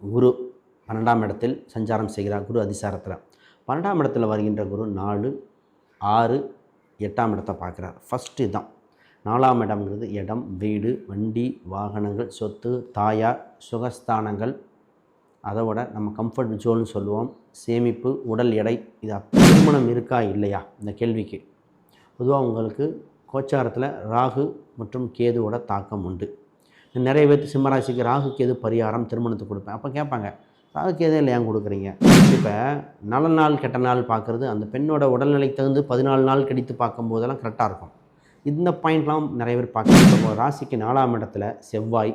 குரு பன்னெண்டாம் இடத்தில் சஞ்சாரம் செய்கிறார். குரு அதிசாரத்தில். பன்னெண்டாம் இடத்துல வருகின்ற குரு நாலு ஆறு எட்டாம் இடத்தை பார்க்குறார். ஃபஸ்ட்டு தான். நாலாம் இடம்ங்கிறது இடம் வீடு வண்டி வாகனங்கள் சொத்து தாயார் சுகஸ்தானங்கள். அதை விட நம்ம கம்ஃபர்ட் ஜோன்னு சொல்லுவோம். சேமிப்பு உடல் எடை இது திருமணம் இருக்கா இல்லையா? இந்த கேள்விக்கு. பொதுவாக உங்களுக்கு கோச்சாரத்தில் ராகு மற்றும் கேதுவோட தாக்கம் உண்டு. நிறைய பேர்த்து சிம்மராசிக்கு ராகுக்கேது கேது பரிகாரம் திருமணத்துக்கு கொடுப்பேன். அப்போ கேட்பாங்க ராகு கேது இல்லை ஏன் கொடுக்குறீங்க? இப்போ நல்ல நாள் கெட்ட நாள் பார்க்குறது அந்த பெண்ணோட உடல்நிலை தகுந்து பதினாலு நாள் கடித்து பார்க்கும்போதெல்லாம் கரெக்டாக இருக்கும். இந்த பாயிண்ட்லாம் நிறைய பேர் பார்க்க ராசிக்கு நாலாம் இடத்துல செவ்வாய்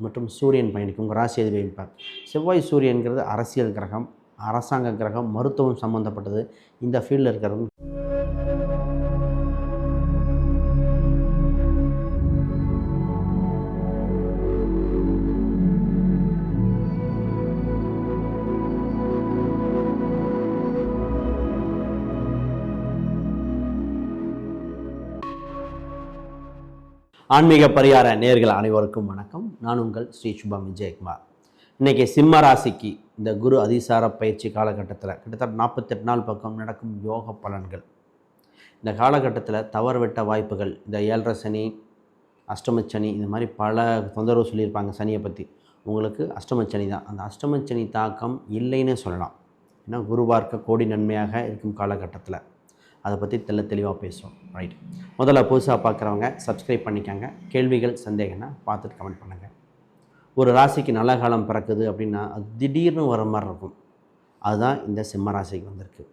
மற்றும் சூரியன் பயணிக்கும். உங்கள் ராசி எது வைப்பார் செவ்வாய் சூரியன்கிறது அரசியல் கிரகம் அரசாங்க கிரகம் மருத்துவம் சம்மந்தப்பட்டது இந்த ஃபீல்டில் இருக்கிறவங்க ஆன்மீக பரிகார நேர்கள் அனைவருக்கும் வணக்கம். நான் உங்கள் ஸ்ரீ சுபம் விஜயகுமார். இன்றைக்கி சிம்ம ராசிக்கு இந்த குரு அதிசார பயிற்சி காலகட்டத்தில் கிட்டத்தட்ட நாற்பத்தெட்டு நாள் பக்கம் நடக்கும் யோக பலன்கள். இந்த காலகட்டத்தில் தவறுவிட்ட வாய்ப்புகள் இந்த ஏழரை சனி அஷ்டமச்சனி இந்த மாதிரி பல தொந்தரவு சொல்லியிருப்பாங்க சனியை பற்றி உங்களுக்கு அஷ்டமச்சனி தான். அந்த அஷ்டமச்சனி தாக்கம் இல்லைன்னு சொல்லலாம். ஏன்னா குரு பார்க்க கோடி நன்மையாக இருக்கும் காலகட்டத்தில். அதை பற்றி தெல்ல தெளிவாக பேசுவோம். ரைட் முதல்ல புதுசாக பார்க்குறவங்க சப்ஸ்கிரைப் பண்ணிக்கோங்க. கேள்விகள் சந்தேகம்னா பார்த்துட்டு கமெண்ட் பண்ணுங்கள் ஒரு ராசிக்கு நல்ல காலம் பிறக்குது அப்படின்னா அது திடீர்னு வர மாதிரி இருக்கும். அதுதான் இந்த சிம்ம ராசிக்கு வந்திருக்கு.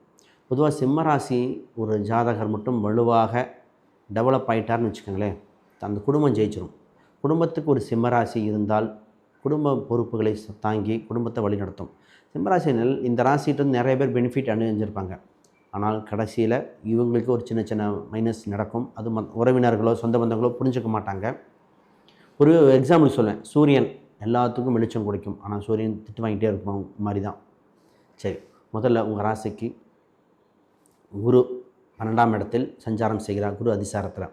பொதுவாக சிம்ம ராசி ஒரு ஜாதகர் மட்டும் வலுவாக டெவலப் ஆகிட்டார்னு வச்சுக்கோங்களேன். அந்த குடும்பம் ஜெயிச்சிடும் குடும்பத்துக்கு ஒரு சிம்ம ராசி இருந்தால் குடும்ப பொறுப்புகளை தாங்கி குடும்பத்தை வழிநடத்தும். சிம்மராசி இந்த ராசிகிட்ட நிறைய பேர் பெனிஃபிட் அணிஞ்சிருப்பாங்க ஆனால் கடைசியில் இவங்களுக்கு ஒரு சின்ன சின்ன மைனஸ் நடக்கும். அது மத் உறவினர்களோ சொந்த பந்தங்களோ புரிஞ்சுக்க மாட்டாங்க. ஒரு எக்ஸாம்பிள் சொல்லுவேன் சூரியன் எல்லாத்துக்கும் வெளிச்சம் கொடுக்கும். ஆனால் சூரியன் திட்டு வாங்கிட்டே இருக்கும் மாதிரி தான் சரி. முதல்ல உங்கள் ராசிக்கு குரு பன்னெண்டாம் இடத்தில் சஞ்சாரம் செய்கிறார். குரு அதிசாரத்தில்.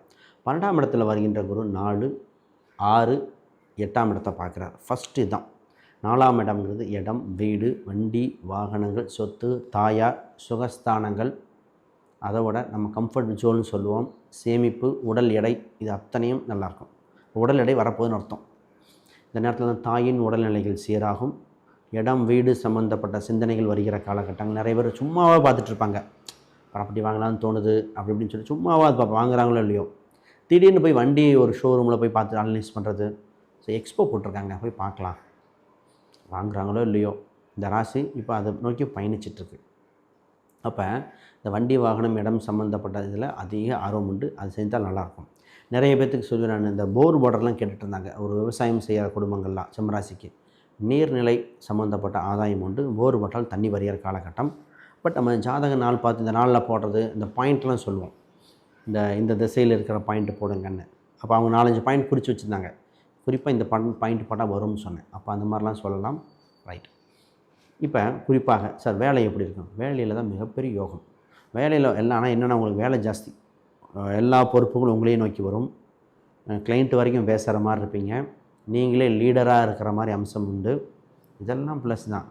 பன்னெண்டாம் இடத்துல வருகின்ற குரு நாலு ஆறு எட்டாம் இடத்தை பார்க்குறார். ஃபஸ்ட்டு தான். நாலாம் இடம்ங்கிறது இடம் வீடு வண்டி வாகனங்கள் சொத்து தாயார் சுகஸ்தானங்கள். அதோட நம்ம கம்ஃபர்ட் ஜோன்னு சொல்லுவோம். சேமிப்பு உடல் எடை இது அத்தனையும் நல்லாயிருக்கும். உடல் எடை வரப்போகுதுன்னு அர்த்தம். இந்த நேரத்தில் தான் தாயின் உடல்நிலைகள் சீராகும். இடம் வீடு சம்மந்தப்பட்ட சிந்தனைகள் வருகிற காலகட்டங்கள் நிறைய பேர் சும்மாவாக பார்த்துட்ருப்பாங்க. ப்ராப்பர்ட்டி வாங்கலாம்னு தோணுது அப்படி இப்படின்னு சொல்லி சும்மாவாக அது பார்ப்போம். வாங்குறாங்களோ இல்லையோ. திடீர்னு போய் வண்டி ஒரு ஷோரூமில் போய் பார்த்து அனலைஸ் பண்ணுறது ஸோ எக்ஸ்போ போட்டிருக்காங்க. போய் பார்க்கலாம். வாங்குறாங்களோ இல்லையோ இந்த ராசி இப்போ அதை நோக்கி பயணிச்சிட்ருக்கு. அப்போ இந்த வண்டி வாகனம் இடம் சம்மந்தப்பட்ட இதில் அதிக ஆர்வம் உண்டு. அது செஞ்சால் நல்லாயிருக்கும். நிறைய பேர்த்துக்கு சொல்லி நான் இந்த போர் போர்டர்லாம் கேட்டுட்டு இருந்தாங்க ஒரு விவசாயம் செய்கிற குடும்பங்கள்லாம் சிம்மராசிக்கு. நீர்நிலை சம்மந்தப்பட்ட ஆதாயம் உண்டு. போர் போட்டால் தண்ணி வரைகிற காலகட்டம். பட் நம்ம ஜாதக நாள் பார்த்து இந்த நாளில் போடுறது இந்த பாயிண்ட்லாம் சொல்லுவோம். இந்த இந்த திசையில் இருக்கிற பாயிண்ட்டு போடுங்கன்னு. அப்போ அவங்க நாலஞ்சு பாயிண்ட் குறித்து வச்சுருந்தாங்க. குறிப்பாக இந்த படம் பாயிண்ட் படம் வரும்னு சொன்னேன். அப்போ அந்த மாதிரிலாம் சொல்லலாம். ரைட் இப்போ குறிப்பாக சார் வேலை எப்படி இருக்கும் வேலையில் தான் மிகப்பெரிய யோகம். வேலையில் எல்லாம் ஆனால் என்னென்னா உங்களுக்கு வேலை ஜாஸ்தி. எல்லா பொறுப்புகளும் உங்களையும் நோக்கி வரும். கிளைண்ட்டு வரைக்கும் பேசுகிற மாதிரி இருப்பீங்க. நீங்களே லீடராக இருக்கிற மாதிரி அம்சம் உண்டு. இதெல்லாம் ப்ளஸ் தான்.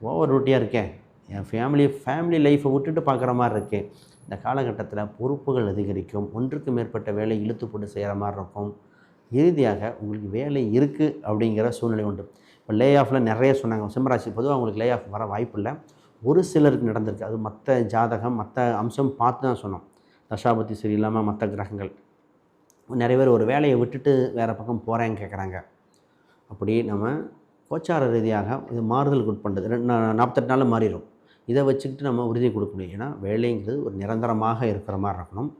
ஓவர் ரூட்டியாக இருக்கேன். என் ஃபேமிலி ஃபேமிலி லைஃப்பை விட்டுட்டு பார்க்குற மாதிரி இருக்கேன். இந்த காலகட்டத்தில் பொறுப்புகள் அதிகரிக்கும். ஒன்றுக்கு மேற்பட்ட வேலை இழுத்து போட்டு செய்கிற மாதிரி இருக்கும். இறுதியாக உங்களுக்கு வேலை இருக்குது அப்படிங்கிற சூழ்நிலை உண்டு. இப்போ லே ஆஃபில் நிறைய சொன்னாங்க. சிம்மராசி பொதுவாக உங்களுக்கு லே ஆஃப் வர வாய்ப்பு இல்லை. ஒரு சிலருக்கு நடந்திருக்கு. அது மற்ற ஜாதகம் மற்ற அம்சம் பார்த்து தான் சொன்னோம். தசாபதி சரியில்லாமல் மற்ற கிரகங்கள். நிறைய பேர் ஒரு வேலையை விட்டுட்டு வேறு பக்கம் போகிறேன்னு கேட்குறாங்க அப்படி நம்ம கோச்சார ரீதியாக இது மாறுதலுக்கு உட்பட்டது ரெண்டு நாற்பத்தெட்டு நாளில் மாறிடும் இதை வச்சுக்கிட்டு நம்ம உறுதி கொடுக்க முடியும். ஏன்னா வேலைங்கிறது ஒரு நிரந்தரமாக இருக்கிற மாதிரி இருக்கணும்.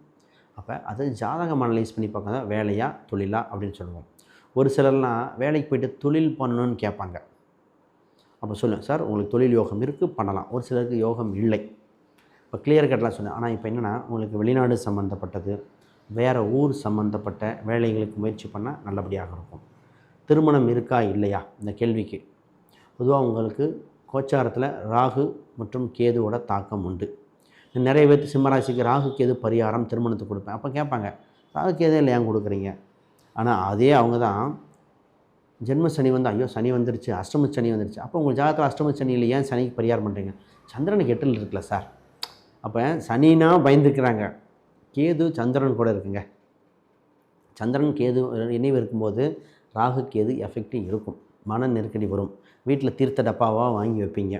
அப்போ அது ஜாதகம் அனலைஸ் பண்ணி பார்க்க தான் வேலையா தொழிலா அப்படின்னு சொல்லுவோம். ஒரு சிலர்லாம் வேலைக்கு போயிட்டு தொழில் பண்ணணும்னு கேட்பாங்க. அப்போ சொல்லுங்கள் சார் உங்களுக்கு தொழில் யோகம் இருக்குது பண்ணலாம். ஒரு சிலருக்கு யோகம் இல்லை. இப்போ கிளியர் கட்டலாம் சொன்னேன். ஆனால் இப்போ என்னென்னா உங்களுக்கு வெளிநாடு சம்மந்தப்பட்டது வேறு ஊர் சம்மந்தப்பட்ட வேலைகளுக்கு முயற்சி பண்ணால் நல்லபடியாக இருக்கும். திருமணம் இருக்கா இல்லையா? இந்த கேள்விக்கு. பொதுவாக உங்களுக்கு கோச்சாரத்தில் ராகு மற்றும் கேதுவோட தாக்கம் உண்டு. நிறைய பேர்த்து சிம்மராசிக்கு ராகுக்கு எது பரிகாரம் திருமணத்துக்கு கொடுப்பேன். அப்போ கேட்பாங்க ராகு எதே இல்லை ஏன் கொடுக்குறீங்க? ஆனால் அதே அவங்க தான் ஜென்ம சனி வந்து ஐயோ சனி வந்துருச்சு அஷ்டம சனி வந்துருச்சு. அப்போ உங்கள் ஜாதகத்தில் அஷ்டம சனியில் ஏன் சனிக்கு பரிகாரம் பண்ணுறீங்க சந்திரனுக்கு எட்டில் இருக்குல்ல சார் அப்போ சனினா பயந்துருக்கிறாங்க. கேது சந்திரன் கூட இருக்குங்க. சந்திரன் கேது இணைவு இருக்கும்போது ராகு கேது எஃபெக்ட் இருக்கும். மன நெருக்கடி வரும். வீட்டில் தீர்த்த டப்பாவாக வாங்கி வைப்பீங்க.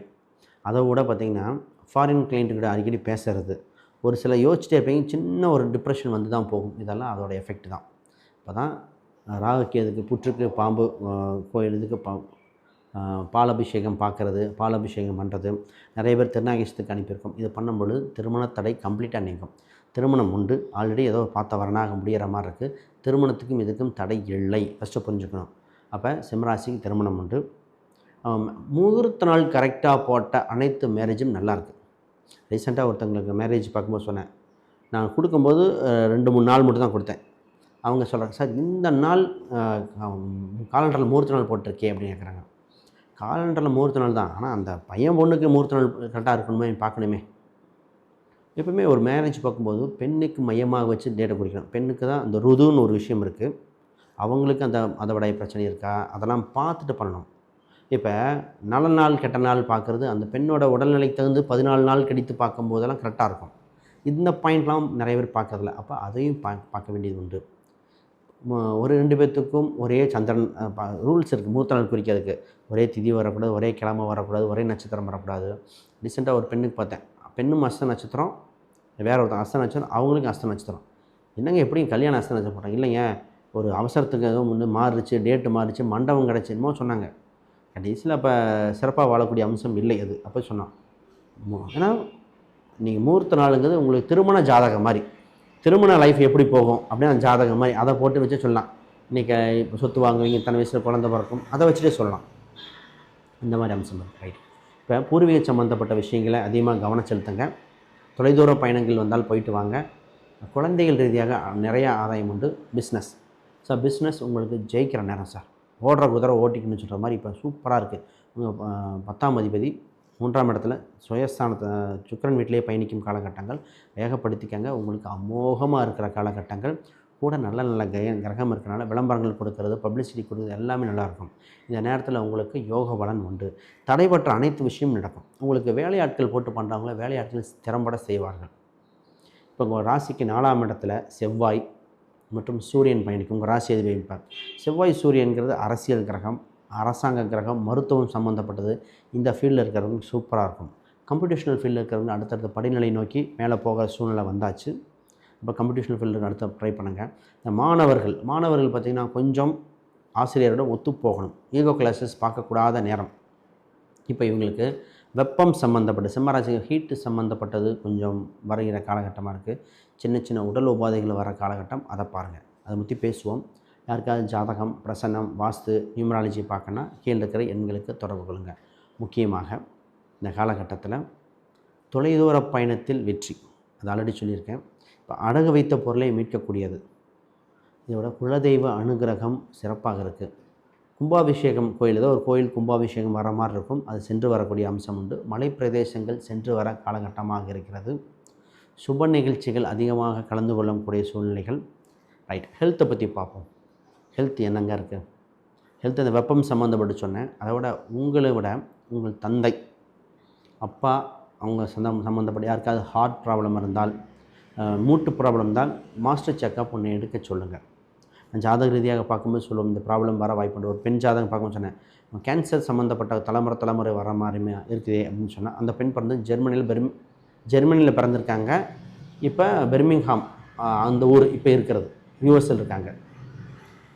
அதை விட பார்த்திங்கன்னா ஃபாரின் கிளைண்ட்டுக்கிட்ட அடிக்கடி பேசுறது. ஒரு சில யோசிச்சுட்டே இருப்பீங்க சின்ன ஒரு டிப்ரெஷன் வந்து தான் போகும். இதெல்லாம் அதோட எஃபெக்ட் தான். இப்போ தான் ராகு கேதுக்கு புற்றுக்கு பாம்பு கோயில் இதுக்கு பா பாலபிஷேகம் பார்க்குறது பாலபிஷேகம் பண்ணுறது நிறைய பேர் திருநாகேசத்துக்கு அனுப்பியிருக்கோம். இது பண்ணும்பொழுது திருமண தடை கம்ப்ளீட்டாக நீங்கும். திருமணம் உண்டு. ஆல்ரெடி ஏதோ பார்த்த வரனாக முடிகிற மாதிரி இருக்குது திருமணத்துக்கும் இதுக்கும் தடை இல்லை. ஃபஸ்ட்டு புரிஞ்சுக்கணும். அப்போ சிம்ராசிக்கு திருமணம் உண்டு. முகூர்த்த நாள் கரெக்டாக போட்ட அனைத்து மேரேஜும் நல்லாயிருக்கு ரீசெண்டாக ஒருத்தங்களுக்கு மேரேஜ் பார்க்கும்போது சொன்னேன். நான் கொடுக்கும்போது ரெண்டு மூணு நாள் மட்டும் தான் கொடுத்தேன். அவங்க சொல்கிறாங்க சார் இந்த நாள் காலண்டரில் முகூர்த்த நாள் போட்டிருக்கே அப்படின்னு கேட்குறாங்க காலண்டரில் முகூர்த்த நாள் தான். ஆனால் அந்த பையன் பொண்ணுக்கு முகூர்த்த நாள் கரெக்டாக இருக்கணுமே பார்க்கணுமே. எப்பவுமே ஒரு மேரேஜ் பார்க்கும்போது பெண்ணுக்கு மையமாக வச்சு டேட்டை குறிக்கணும். பெண்ணுக்கு தான் அந்த ருதுன்னு ஒரு விஷயம் இருக்குது அவங்களுக்கு அந்த அதோடைய பிரச்சனை இருக்கா? அதெல்லாம் பார்த்துட்டு பண்ணணும். இப்போ நல்ல நாள் கெட்ட நாள் பார்க்குறது அந்த பெண்ணோட உடல்நிலைக்கு தகுந்து பதினாலு நாள் கடித்து பார்க்கும்போதெல்லாம் கரெக்டாக இருக்கும். இந்த பாயிண்ட்லாம் நிறைய பேர் பார்க்கறதில்ல. அப்போ அதையும் பா பார்க்க வேண்டியது உண்டு. ஒரு ரெண்டு பேர்த்துக்கும் ஒரே சந்திரன் ரூல்ஸ் இருக்குது மூத்த நாள் குறிக்கிறதுக்கு. ஒரே திதி வரக்கூடாது ஒரே கிழமை வரக்கூடாது ஒரே நட்சத்திரம் வரக்கூடாது. ரீசெண்டாக ஒரு பெண்ணுக்கு பார்த்தேன். பெண்ணும் அஸ்த நட்சத்திரம் வேற ஒருத்தன் அஸ்த நட்சத்திரம் அவங்களுக்கும் அஸ்த நட்சத்திரம். என்னங்க எப்படி கல்யாணம் அஸ்த நட்சத்திரம்? போட்டாங்க இல்லைங்க ஒரு அவசரத்துக்கு எதுவும் வந்து மாறிச்சு டேட்டு மாறிச்சு மண்டபம் கிடச்சி என்னமோ சொன்னாங்க. கடைசியில் அப்போ சிறப்பாக வாழக்கூடிய அம்சம் இல்லை அது. அப்போ சொன்னான். ஏன்னா நீங்கள் முகூர்த்த நாளுங்கிறது உங்களுக்கு திருமண ஜாதகம் மாதிரி. திருமண லைஃப் எப்படி போகும்? அப்படின்னு அந்த ஜாதகம் மாதிரி. அதை போட்டு வச்சு சொல்லலாம். இன்றைக்கி இப்போ சொத்து வாங்குவீங்க இத்தனை வயசில் குழந்தை பிறக்கும். அதை வச்சுட்டே சொல்லலாம். இந்த மாதிரி அம்சம் இருக்குது ரைட் இப்போ பூர்வீக சம்மந்தப்பட்ட விஷயங்களை அதிகமாக கவனம் செலுத்துங்க. தொலைதூர பயணங்கள் வந்தால் போயிட்டு வாங்க. குழந்தைகள் ரீதியாக நிறையா ஆதாயம் உண்டு. பிஸ்னஸ் ஸோ பிஸ்னஸ் உங்களுக்கு ஜெயிக்கிற நேரம் சார் ஓடுற குதிரை ஓட்டிக்கணும்னு சொல்கிற மாதிரி இப்போ சூப்பராக இருக்குது. பத்தாம் அதிபதி மூன்றாம் இடத்துல சுயஸ்தானத்தை சுக்கிரன் வீட்டிலேயே பயணிக்கும் காலகட்டங்கள் வேகப்படுத்திக்கங்க. உங்களுக்கு அமோகமாக இருக்கிற காலகட்டங்கள் கூட நல்ல நல்ல கிரக கிரகம் இருக்கிறனால விளம்பரங்கள் கொடுக்கறது பப்ளிசிட்டி கொடுக்குறது எல்லாமே நல்லாயிருக்கும். இந்த நேரத்தில் உங்களுக்கு யோக பலன் உண்டு. தடைபற்ற அனைத்து விஷயமும் நடக்கும். உங்களுக்கு வேலையாட்கள் போட்டு பண்ணுறவங்கள வேலையாட்கள் திறம்பட செய்வார்கள். இப்போ உங்கள் ராசிக்கு நாலாம் இடத்துல செவ்வாய் மற்றும் சூரியன் பயணிக்கும் ராசி அதிபதி செவ்வாய் சூரியன்கிறது அரசியல் கிரகம் அரசாங்க கிரகம் மருத்துவம் சம்மந்தப்பட்டது இந்த ஃபீல்டில் இருக்கிறவங்க சூப்பராக இருக்கும். கம்ப்யூட்டேஷனல் ஃபீல்டில் இருக்கிறவங்க அடுத்தடுத்த படிநிலை நோக்கி மேலே போகிற சூழ்நிலை வந்தாச்சு. இப்போ கம்ப்யூட்டேஷனல் ஃபீல்டு அடுத்த ட்ரை பண்ணுங்கள் இந்த மாணவர்கள் மாணவர்கள் பார்த்திங்கன்னா கொஞ்சம் ஆசிரியரோட ஒத்து போகணும் ஈகோ கிளாஸஸ் பார்க்கக்கூடாத நேரம். இப்போ இவங்களுக்கு வெப்பம் சம்மந்தப்பட்ட சிம்மராசிக்கு ஹீட்டு சம்மந்தப்பட்டது கொஞ்சம் வருகிற காலகட்டமாக இருக்குது சின்ன சின்ன உடல் உபாதைகள் வர காலகட்டம் அதை பாருங்கள் அதை பற்றி பேசுவோம். யாருக்காவது ஜாதகம் பிரசன்னம் வாஸ்து நியூமராலஜி பார்க்கணுன்னா கீழே இருக்கிற எண்களுக்கு தொடர்பு கொள்ளுங்கள் முக்கியமாக இந்த காலகட்டத்தில் தொலைதூர பயணத்தில் வெற்றி. அது ஆல்ரெடி சொல்லியிருக்கேன். இப்போ அடகு வைத்த பொருளை மீட்கக்கூடியது. இதோட குலதெய்வ அனுகிரகம் சிறப்பாக இருக்குது கும்பாபிஷேகம் கோயில் ஏதோ ஒரு கோயில் கும்பாபிஷேகம் வர மாதிரி இருக்கும். அது சென்று வரக்கூடிய அம்சம் உண்டு. மலை பிரதேசங்கள் சென்று வர காலகட்டமாக இருக்கிறது. சுப நிகழ்ச்சிகள் அதிகமாக கலந்து கொள்ளக்கூடிய சூழ்நிலைகள். ரைட் ஹெல்த்தை பற்றி பார்ப்போம். ஹெல்த் என்னங்க இருக்குது ஹெல்த் அந்த வெப்பம் சம்மந்தப்பட்டு சொன்னேன். அதை விட உங்களை விட உங்கள் தந்தை அப்பா அவங்க சந்தம் சம்மந்தப்பட்ட யாருக்காவது ஹார்ட் ப்ராப்ளம் இருந்தால் மூட்டு ப்ராப்ளம் இருந்தால் மாஸ்டர் செக்கப் ஒன்று எடுக்க சொல்லுங்கள் ஜாதக ரீதியாக பார்க்கும்போது சொல்லுவோம் இந்த ப்ராப்ளம் வர வாய்ப்புண்டு ஒரு பெண் ஜாதகம் பார்க்கும்போது சொன்னேன் கேன்சர் சம்மந்தப்பட்ட தலைமுறை தலைமுறை வர மாதிரிமே இருக்குது அப்படின்னு சொன்னால் அந்த பெண் பிறந்து ஜெர்மனியில் பெர்மி ஜெர்மனியில் பிறந்திருக்காங்க. இப்போ பெர்மிங்ஹாம் அந்த ஊர் இப்போ இருக்கிறது யூஎஸ்எல் இருக்காங்க.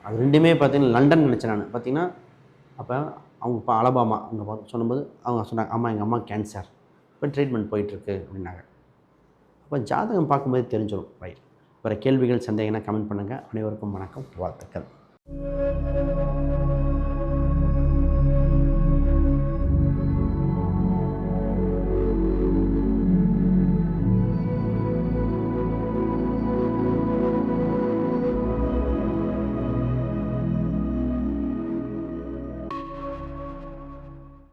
அது ரெண்டுமே பார்த்தீங்கன்னா லண்டன் நினச்சேன் நான். பார்த்தீங்கன்னா அப்போ அவங்க இப்போ அலபாமா அவங்க பார்த்து சொல்லும்போது அவங்க சொன்னாங்க ஆமாம் எங்கள் அம்மா கேன்சர் இப்போ ட்ரீட்மெண்ட் போயிட்டுருக்கு அப்படின்னாங்க. அப்போ ஜாதகம் பார்க்கும்போது தெரிஞ்சிடும் ரைட் வர கேள்விகள் சந்தேகம்னா கமெண்ட் பண்ணுங்கள் அனைவருக்கும் வணக்கம். வாழ்த்துக்கள்.